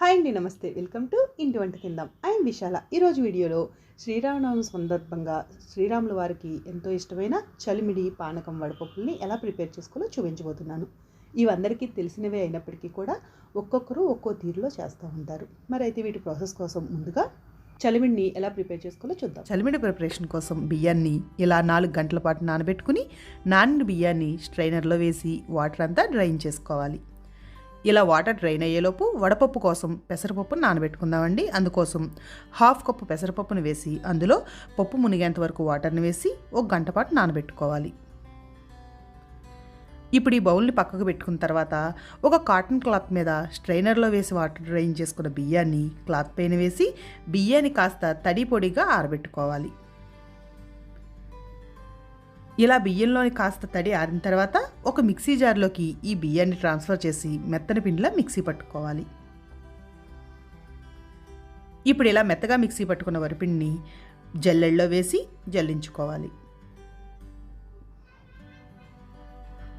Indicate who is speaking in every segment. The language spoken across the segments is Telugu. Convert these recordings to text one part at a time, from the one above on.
Speaker 1: హాయ్ అండి నమస్తే. వెల్కమ్ టు ఇంటి వంట తిందాం. ఐఎమ్ విశాల. ఈరోజు వీడియోలో శ్రీరామనవమి సందర్భంగా శ్రీరాముల వారికి ఎంతో ఇష్టమైన చలిమిడి పానకం వడపప్పుల్ని ఎలా ప్రిపేర్ చేసుకోవాలో చూపించబోతున్నాను. ఇవందరికీ తెలిసినవే అయినప్పటికీ కూడా ఒక్కొక్కరు ఒక్కో తీరులో చేస్తూ ఉంటారు. మరి అయితే వీటి ప్రాసెస్ కోసం ముందుగా చలిమిడిని ఎలా ప్రిపేర్ చేసుకోవాలో చూద్దాం.
Speaker 2: చలిమిడి ప్రిపరేషన్ కోసం బియ్యాన్ని ఇలా నాలుగు గంటల పాటు నానబెట్టుకుని నానిన బియ్యాన్ని స్ట్రైనర్లో వేసి వాటర్ అంతా డ్రైన్ చేసుకోవాలి. ఇలా వాటర్ డ్రైన్ అయ్యేలోపు వడపప్పు కోసం పెసరపప్పును నానబెట్టుకుందామండి. అందుకోసం హాఫ్ కప్పు పెసరపప్పును వేసి అందులో పప్పు మునిగేంత వరకు వాటర్ని వేసి ఒక గంట పాటు నానబెట్టుకోవాలి. ఇప్పుడు ఈ బౌల్ని పక్కకు పెట్టుకున్న తర్వాత ఒక కాటన్ క్లాత్ మీద స్ట్రైనర్లో వేసి వాటర్ డ్రైన్ చేసుకున్న బియ్యాన్ని క్లాత్ పైన వేసి బియ్యాన్ని కాస్త తడి పొడిగా ఆరబెట్టుకోవాలి. ఇలా బియ్యంలోని కాస్త తడి ఆరిన తర్వాత ఒక మిక్సీ జార్లోకి ఈ బియ్యాన్ని ట్రాన్స్ఫర్ చేసి మెత్తని పిండిలా మిక్సీ పట్టుకోవాలి. ఇప్పుడు ఇలా మెత్తగా మిక్సీ పట్టుకున్న వరిపిండిని జల్లెల్లో వేసి జల్లించుకోవాలి.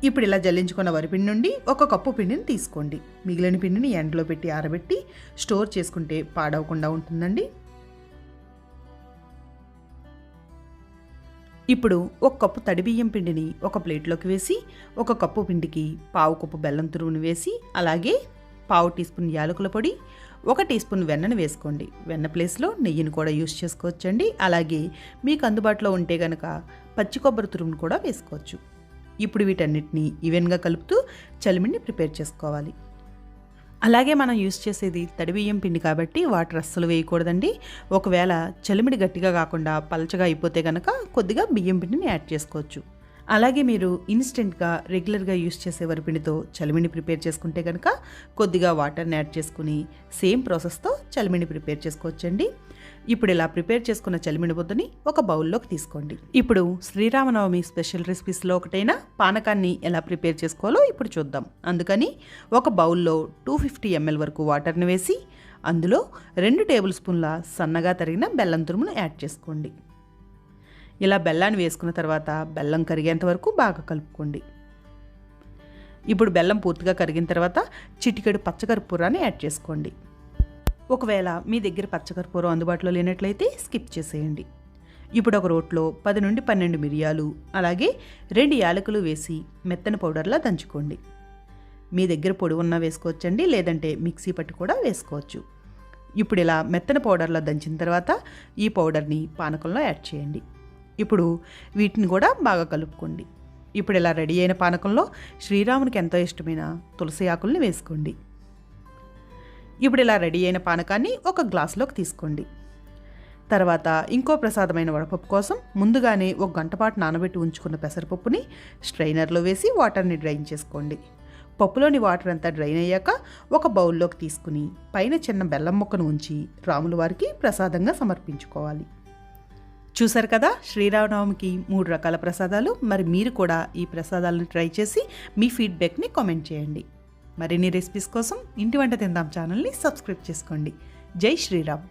Speaker 2: ఇప్పుడు ఇలా జల్లించుకున్న వరిపిండి నుండి ఒక కప్పు పిండిని తీసుకోండి. మిగిలిన పిండిని ఎండలో పెట్టి ఆరబెట్టి స్టోర్ చేసుకుంటే పాడవకుండా ఉంటుందండి. ఇప్పుడు ఒక కప్పు తడి బియ్యం పిండిని ఒక ప్లేట్లోకి వేసి ఒక కప్పు పిండికి పావు కప్పు బెల్లం తురుముని వేసి అలాగే పావు టీ స్పూన్ యాలకుల పొడి ఒక టీ స్పూన్ వెన్నను వేసుకోండి. వెన్న ప్లేస్లో నెయ్యిని కూడా యూస్ చేసుకోవచ్చండి. అలాగే మీకు అందుబాటులో ఉంటే గనక పచ్చి కొబ్బరి తురుమును కూడా వేసుకోవచ్చు. ఇప్పుడు వీటన్నిటిని ఈవెన్గా కలుపుతూ చలిమిడిని ప్రిపేర్ చేసుకోవాలి. అలాగే మనం యూస్ చేసేది తడి బియ్యం పిండి కాబట్టి వాటర్ అస్సలు వేయకూడదండి. ఒకవేళ చలిమిడి గట్టిగా కాకుండా పలచగా అయిపోతే కనుక కొద్దిగా బియ్యం పిండిని యాడ్ చేసుకోవచ్చు. అలాగే మీరు ఇన్స్టెంట్గా రెగ్యులర్గా యూస్ చేసే వరిపిండితో చలిమిని ప్రిపేర్ చేసుకుంటే కనుక కొద్దిగా వాటర్ని యాడ్ చేసుకుని సేమ్ ప్రాసెస్తో చలిమిని ప్రిపేర్ చేసుకోవచ్చండి. ఇప్పుడు ఇలా ప్రిపేర్ చేసుకున్న చలిమిడిబొద్దుని ఒక బౌల్లోకి తీసుకోండి. ఇప్పుడు శ్రీరామనవమి స్పెషల్ రెసిపీస్లో ఒకటైన పానకాన్ని ఎలా ప్రిపేర్ చేసుకోవాలో ఇప్పుడు చూద్దాం. అందుకని ఒక బౌల్లో టూ ఫిఫ్టీ ఎంఎల్ వరకు వాటర్ని వేసి అందులో రెండు టేబుల్ స్పూన్ల సన్నగా తరిగిన బెల్లం తురుమును యాడ్ చేసుకోండి. ఇలా బెల్లాన్ని వేసుకున్న తర్వాత బెల్లం కరిగేంత వరకు బాగా కలుపుకోండి. ఇప్పుడు బెల్లం పూర్తిగా కరిగిన తర్వాత చిటికెడు పచ్చకర్పూరాన్ని యాడ్ చేసుకోండి. ఒకవేళ మీ దగ్గర పచ్చకర్పూరం అందుబాటులో లేనట్లయితే స్కిప్ చేసేయండి. ఇప్పుడు ఒక రోట్లో పది నుండి పన్నెండు మిరియాలు అలాగే రెండు యాలకులు వేసి మెత్తని పౌడర్లా దంచుకోండి. మీ దగ్గర పొడి ఉన్నా వేసుకోవచ్చండి లేదంటే మిక్సీ పట్టి కూడా వేసుకోవచ్చు. ఇప్పుడు ఇలా మెత్తని పౌడర్లో దంచిన తర్వాత ఈ పౌడర్ని పానకంలో యాడ్ చేయండి. ఇప్పుడు వీటిని కూడా బాగా కలుపుకోండి. ఇప్పుడు ఇలా రెడీ అయిన పానకంలో శ్రీరామునికి ఎంతో ఇష్టమైన తులసి ఆకుల్ని వేసుకోండి. ఇప్పుడు ఇలా రెడీ అయిన పానకాన్ని ఒక గ్లాసులోకి తీసుకోండి. తర్వాత ఇంకో ప్రసాదమైన వడపప్పు కోసం ముందుగానే ఒక గంట పాటు నానబెట్టి ఉంచుకున్న పెసరపప్పుని స్ట్రైనర్లో వేసి వాటర్ని డ్రైన్ చేసుకోండి. పప్పులోని వాటర్ అంతా డ్రైన్ అయ్యాక ఒక బౌల్లోకి తీసుకుని పైన చిన్న బెల్లం ముక్కను ఉంచి రాముల వారికి ప్రసాదంగా సమర్పించుకోవాలి. చూసారు కదా శ్రీరామనవమికి మూడు రకాల ప్రసాదాలు. మరి మీరు కూడా ఈ ప్రసాదాలను ట్రై చేసి మీ ఫీడ్బ్యాక్ని కామెంట్ చేయండి. మరిన్ని రెసిపీస్ కోసం ఇంటి వంట తిందాం ఛానల్ని సబ్స్క్రైబ్ చేసుకోండి. జై శ్రీరామ్.